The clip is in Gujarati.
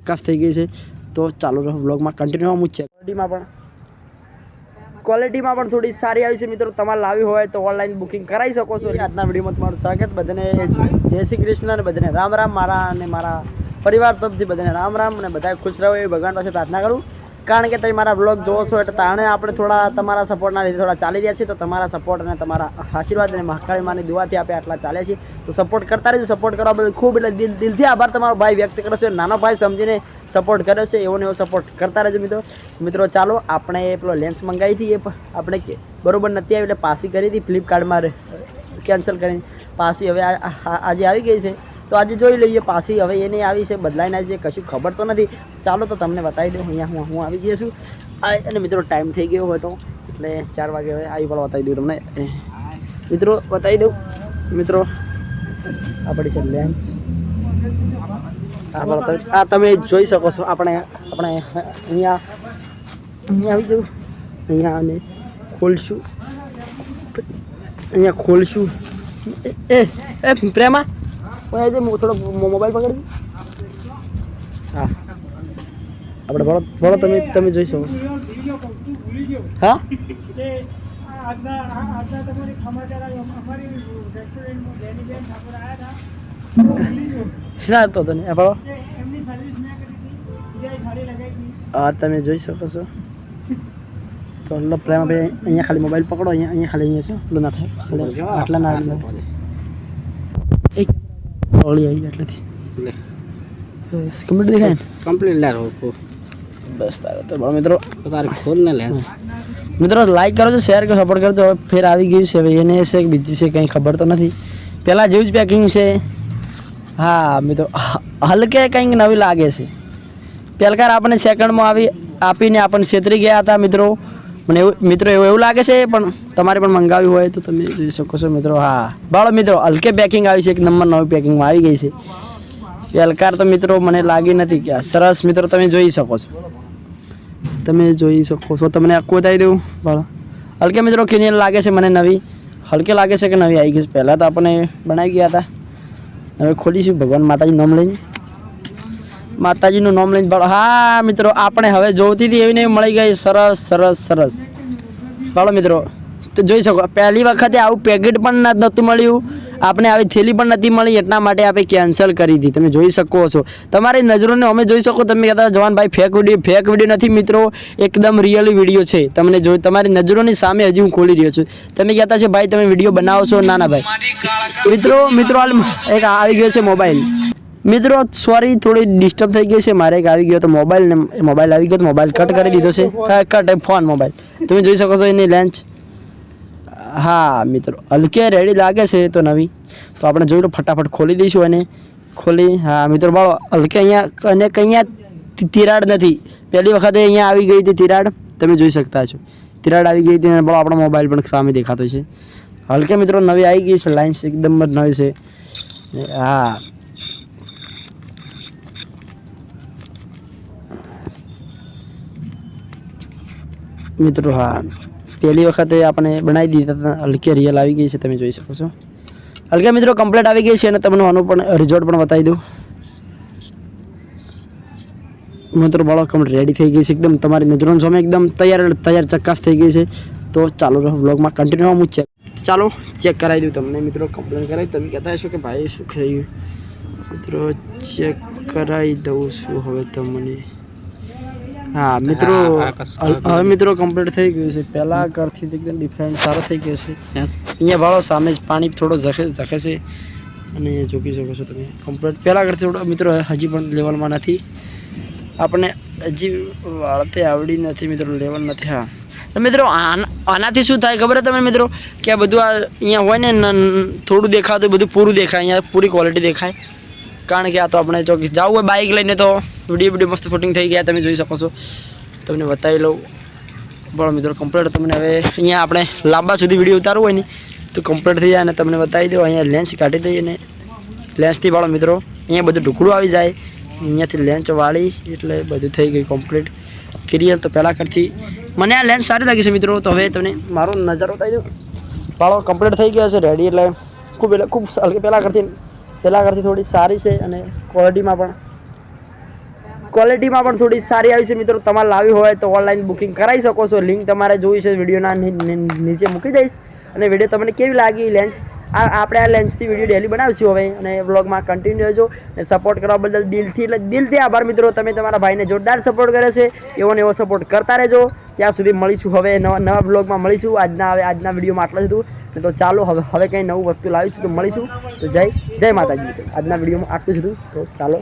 ચકાસ થઈ ગઈ છે તો ચાલો રહો બ્લોગમાં કન્ટિન્યુ આમ છે ક્વોલિટીમાં પણ. ક્વોલિટીમાં પણ થોડી સારી આવી છે મિત્રો તમારે લાવી હોય તો ઓનલાઈન બુકિંગ કરાવી શકો છો. આજના વિડીયોમાં તમારું સ્વાગત બધાને જય શ્રી કૃષ્ણ અને બધાને રામ રામ મારા અને મારા પરિવાર તરફથી બધાને રામ રામ અને બધા ખુશ રહો એવી ભગવાન પાસે પ્રાર્થના કરું. કારણ કે તમે મારા બ્લોગ જોવો છો એટલે તાણે આપણે થોડા તમારા સપોર્ટના લીધે થોડા ચાલી રહ્યા છીએ. તો તમારા સપોર્ટ અને તમારા આશીર્વાદ અને મહાકાળી માની દુઆથી આપણે આટલા ચાલ્યા છીએ. તો સપોર્ટ કરતા રહેજો સપોર્ટ કરવા બદલ ખૂબ એટલે દિલ, દિલથી આભાર તમારો ભાઈ વ્યક્ત કર્યો છે. નાનો ભાઈ સમજીને સપોર્ટ કર્યો છે, એવો ને એવો સપોર્ટ કરતા રહેજો મિત્રો. મિત્રો, ચાલો આપણે પેલો લેન્સ મંગાવી હતી. એ આપણે કે, બરોબર નથી આવી એટલે પાસી કરી હતી. ફ્લિપકાર્ટમાં કેન્સલ કરીને. પાસી હવે આજે આવી ગઈ છે. તો આજે જોઈ લઈએ પાછી હવે એની આવી છે બદલાઈને આવી છે, કશું ખબર તો નથી. ચાલો તો તમને બતાવી દઉં, અહીંયા હું હું આવી ગયો છું. અને મિત્રો ટાઈમ થઈ ગયો હોય તો, એટલે ચાર વાગે હવે આવી પણ બતાવી દઉં તમને. મિત્રો બતાવી દઉં. મિત્રો આપણી છે લેન્ચ આ તમે જોઈ શકો છો, આપણે આપણે અહીંયા અહીંયા આવી જવું. અહીંયા અને ખોલશું. અહીંયા ખોલશું. એ એ પ્રેમા ઓય આજે મો- થોડો મોબાઈલ પકડી હા. આપણે ભણો ભણો તમે તમે જોઈ શકો. હા? શા હતો તને? આ હા તમે જોઈ શકો છો. તો લો પ્રેમાભાઈ અહીંયા ખાલી મોબાઈલ પકડો. અહીંયા અહીંયા ખાલી અહીંયા છો. લો ના થાય ખાલી આટલા ના ઓળી આવી એટલેથી કમ્પ્લીટ દેખાય ને? કમ્પ્લીટ લે બસ તારે તો મિત્રો. તારે ખોલ ને લે. મિત્રો લાઈક કરો છો શેર કરો સપોર્ટ કરજો હવે ફેર આવી ગયું છે. હવે એને છે કે બીજી છે કંઈ ખબર તો નથી. પહેલાં જેવું જ પેકિંગ છે. હા મિત્રો હલકે કંઈક નવી લાગે છે. પહેલકાર આપણને સેકન્ડમાં આવી આપીને આપણને છેતરી ગયા હતા મિત્રો. મને એવું મિત્રો, એવું એવું લાગે છે, પણ તમારે પણ મંગાવ્યું હોય તો તમે જોઈ શકો છો, મિત્રો. હા. બાળો, મિત્રો, હલકે પેકિંગ આવી છે, એક નંબર નવી પેકિંગમાં આવી ગઈ છે. પહેલકાર તો, મિત્રો, મને લાગી નથી કે સરસ, મિત્રો, તમે જોઈ શકો છો. તમે જોઈ શકો છો. તમને આખું બતાવી દઉં, બાળો. હલકે, મિત્રો કેની લાગે છે મને નવી. હલકે લાગે છે કે નવી આવી ગઈ છે. પહેલાં તો આપણે બનાવી ગયા હતા. હવે ખોલીશું. ભગવાન માતાજી નામ લઈને. માતાજીનું નામ લઈને ભાડો હા, મિત્રો, આપણે હવે જોતી હતી એવી ને એવી મળી ગઈ. સરસ સરસ સરસ. ભાડો મિત્રો, તો જોઈ શકો, પહેલી વખતે આવું પેકેટ પણ નહોતું મળ્યું. આપણે આવી થેલી પણ નથી મળી, એટલા માટે આપણે કેન્સલ કરી હતી તમે જોઈ શકો છો. તમારી નજરોને અમે જોઈ શકો, તમે કહેતા Jawanbhai fake video fake video નથી, મિત્રો, એકદમ રિયલ વીડિયો છે. તમને જોઈ, તમારી નજરોની સામે હજી હું ખોલી રહ્યો છું. તમે કહેતા છે, ભાઈ, તમે વીડિયો બનાવો છો? ના ના, ભાઈ. મિત્રો મિત્રો, હાલ એક આવી ગયો છે મોબાઈલ મિત્રો સોરી થોડી ડિસ્ટર્બ થઈ ગઈ છે. મારે એક આવી ગયો તો મોબાઈલ ને મોબાઈલ આવી ગયો તો મોબાઈલ કટ કરી દીધો છે. હા, કટ ફોન મોબાઈલ તમે જોઈ શકો છો એની લેન્ચ હા મિત્રો હલકે રેડી લાગે છે તો નવી. તો આપણે જોઈ લો ફટાફટ ખોલી દઈશું અને ખોલી હા મિત્રો બાળો હલકે અહીંયા અને અહીંયા તિરાડ નથી. પહેલી વખતે અહીંયા આવી ગઈ હતી તિરાડ. તમે જોઈ શકતા છો. તિરાડ આવી ગઈ હતી અને બાળો આપણો મોબાઈલ પણ સામે દેખાતો છે. હલકે મિત્રો નવી આવી ગઈ છે. લાઇન્સ એકદમ જ નવી છે. હા. મિત્રો, હા. પહેલી વખતે આપણે બનાવી દીધા હતા. હલકે રિયલ આવી ગઈ છે, તમે જોઈ શકો છો. હલકે મિત્રો કમ્પ્લેટ આવી ગઈ છે અને તમને આનું પણ રિઝલ્ટ પણ બતાવી દઉં. મિત્રો બાળો કમ્પ્લીટ રેડી થઈ ગઈ છે એકદમ. તમારી નજરોની સામે એકદમ તૈયાર તૈયાર ચકાસ થઈ ગઈ છે. તો ચાલો બ્લોગમાં કન્ટિન્યુ હું ચેક ચાલો ચેક કરાવી દઉં તમને, મિત્રો. કમ્પ્લેન કરાવી. તમે કહેતા હશો કે ભાઈ શું થયું મિત્રો ચેક કરાવી દઉં છું હવે તમને. હા મિત્રો હવે મિત્રો કમ્પ્લીટ થઈ ગયું છે. પહેલાં કરથી એકદમ ડિફરન્ટ સારો થઈ ગયો છે. અહીંયા ભાળો સામે જ પાણી થોડો ઝખે ઝખે છે. અને જોકી શકો છો તમે. કમ્પ્લીટ પહેલાં કરતી થોડો મિત્રો હજી પણ લેવલમાં નથી. આપણે હજી વાળતે આવડી નથી મિત્રો લેવલ નથી. હા. મિત્રો આન- આનાથી શું થાય ખબર છે તમે મિત્રો? કે આ બધું આ અહીંયા હોય ન- થોડું દેખાતું બધું પૂરું દેખાય. અહીંયા પૂરી ક્વોલિટી દેખાય. કારણ કે આ તો આપણે જો જવું હોય બાઇક લઈને તો વીડિયો વીડિયો મસ્ત ફૂટિંગ થઈ ગયા, તમે જોઈ શકો છો. તમને બતાવી લઉં. બરાબર મિત્રો કમ્પ્લીટ તમને હવે અહીંયા આપણે લાંબા સુધી વીડિયો ઉતારવું હોય ને, તો કમ્પ્લીટ થઈ જાય અને તમને બતાવી દો અહીંયા લેન્સ કાઢી દઈએ ને. લેન્સથી વાળો મિત્રો, અહીંયા બધું ઢુકડું આવી જાય. અહીંયાથી લેન્સ વાળી, એટલે બધું થઈ ગયું કમ્પ્લીટ ક્લિયર તો પહેલાં કરતી. મને આ લેન્સ સારી લાગી છે મિત્રો, તો હવે તમને મારો નજારો બતાવી દઉં. વાળો કમ્પ્લીટ થઈ ગયો છે રેડી એટલે ખૂબ એટલે ખૂબ સારી પહેલાં કરતી પહેલાં કરતી થોડી સારી છે અને ક્વોલિટીમાં પણ. ક્વોલિટીમાં પણ થોડી સારી આવી છે મિત્રો. તમારે લાવી હોય તો ઓનલાઈન બુકિંગ કરાવી શકો છો. લિંક તમારે જોઈ છે વિડીયોના નીચે મૂકી દઈશ. અને વીડિયો તમને કેવી લાગી લેન્સ આ આપણે આ લેન્સથી વીડિયો ડેલી બનાવીશું હવે અને વ્લોગમાં કન્ટિન્યુ રહેજો અને સપોર્ટ કરવા બદલ દિલથી એટલે દિલથી આભાર મિત્રો. તમે તમારા ભાઈને જોરદાર સપોર્ટ કર્યો છે. એવો ને એવો સપોર્ટ કરતા રહેજો. ત્યાં સુધી મળીશું હવે નવા નવા બ્લોગમાં મળીશું. આજના હવે આજના વિડીયોમાં આટલું જ હતું. તો ચાલો, હવે હવે કંઈ નવું વસ્તુ લાવીશું તો મળીશું. તો જય જય માતાજી. આજના વિડીયોમાં આટલું જ હતું. તો ચાલો.